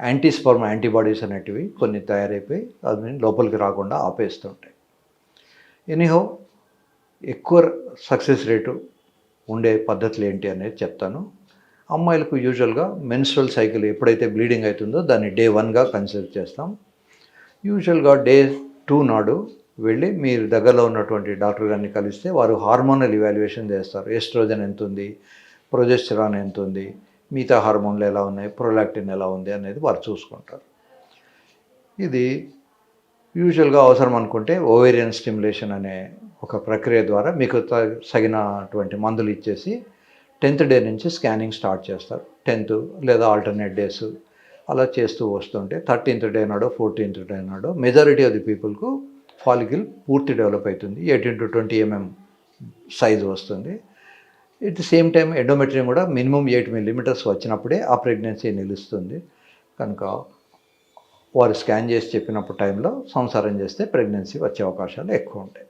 యాంటీస్పర్మ్ antibodies అనేటివి కొన్ని తయారైపోయి అది లోపలికి రాకుండా ఆపేస్తుంటాయి. ఎనీహో ఎక్కువ సక్సెస్ రేటు ఉండే పద్ధతులు ఏంటి అనేది చెప్తాను. అమ్మాయిలకు యూజువల్గా మెన్స్ట్రల్ సైకిల్ ఎప్పుడైతే బ్లీడింగ్ అవుతుందో దాన్ని డే వన్గా కన్సిడర్ చేస్తాం. యూజువల్గా డే టూ నాడు వెళ్ళి మీరు దగ్గరలో ఉన్నటువంటి డాక్టర్ గారిని కలిస్తే వారు హార్మోనల్ ఇవాల్యుయేషన్ చేస్తారు. ఎస్ట్రోజన్ ఎంత ఉంది? ప్రొజెస్టరాన్ ఎంత ఉంది? మిగతా హార్మోన్లు ఎలా ఉన్నాయి? ప్రొలాక్టిన్ ఎలా ఉంది అనేది వారు చూసుకుంటారు. ఇది యూజువల్గా అవసరం అనుకుంటే ఓవేరియన్ స్టిమ్యులేషన్ అనే ఒక ప్రక్రియ ద్వారా మీకు తగినటువంటి మందులు ఇచ్చేసి టెన్త్ డే నుంచి స్కానింగ్ స్టార్ట్ చేస్తారు. టెన్త్ లేదా ఆల్టర్నేట్ డేస్ అలా చేస్తూ వస్తుంటే థర్టీన్త్ డే నాడో ఫోర్టీన్త్ డే నాడో మెజారిటీ ఆఫ్ ది పీపుల్కు ఫాలికిల్ పూర్తి డెవలప్ అవుతుంది. Eighteen to twenty mm size వస్తుంది. At the same time endometrium కూడా మినిమం ఎయిట్ మిల్లీమీటర్స్ వచ్చినప్పుడే ఆ ప్రెగ్నెన్సీ నిలుస్తుంది. కనుక వారు స్కాన్ చేసి చెప్పినప్పుడు టైంలో సంసారం చేస్తే ప్రెగ్నెన్సీ వచ్చే అవకాశాలు ఎక్కువ ఉంటాయి.